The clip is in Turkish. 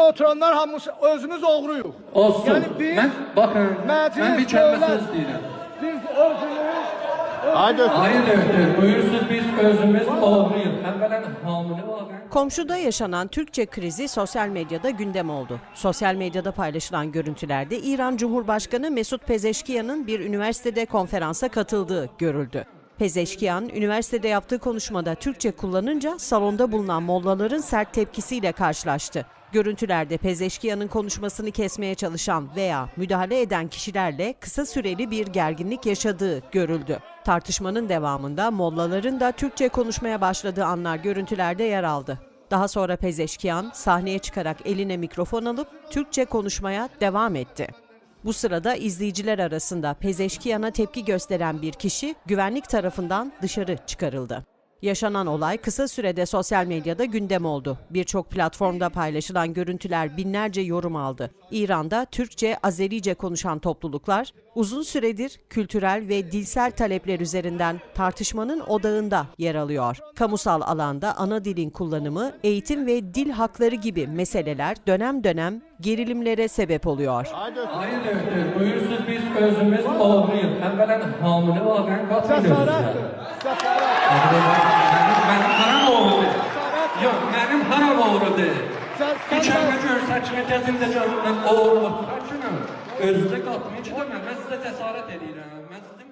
oturanlar hamısı özümüz oğruyuq. Olsun. Yəni biz Mən baxın, məclis mən bir dövlət- söz deyirəm. Biz özümüz Haydi. Hayır doktor, buyursunuz biz özümüz oğruyuz. Əvvələn hamile vaqən Komşuda yaşanan Türkçe krizi sosyal medyada gündem oldu. Sosyal medyada paylaşılan görüntülerde İran Cumhurbaşkanı Mesut Pezeşkiyan'ın bir üniversitede konferansa katıldığı görüldü. Pezeşkiyan, üniversitede yaptığı konuşmada Türkçe kullanınca salonda bulunan mollaların sert tepkisiyle karşılaştı. Görüntülerde Pezeşkiyan'ın konuşmasını kesmeye çalışan veya müdahale eden kişilerle kısa süreli bir gerginlik yaşadığı görüldü. Tartışmanın devamında mollaların da Türkçe konuşmaya başladığı anlar görüntülerde yer aldı. Daha sonra Pezeşkiyan sahneye çıkarak eline mikrofon alıp Türkçe konuşmaya devam etti. Bu sırada izleyiciler arasında Pezeşkiyan'a tepki gösteren bir kişi güvenlik tarafından dışarı çıkarıldı. Yaşanan olay kısa sürede sosyal medyada gündem oldu. Birçok platformda paylaşılan görüntüler binlerce yorum aldı. İran'da Türkçe, Azerice konuşan topluluklar uzun süredir kültürel ve dilsel talepler üzerinden tartışmanın odağında yer alıyor. Kamusal alanda ana dilin kullanımı, eğitim ve dil hakları gibi meseleler dönem dönem gerilimlere sebep oluyor. Hayır doktor, buyursunuz biz özümüz hamile vaqən qatmıyoruz. cəsarətdir. Cəsarət. Mənim haram oğrudur. Yox, Mənim haram oğrudur. İçərimə gör, saçını gəzində görürəm, oğurluq saçını. Özünüzə qatmayın ki, mən sizə cəsarət edirəm. Mən sizə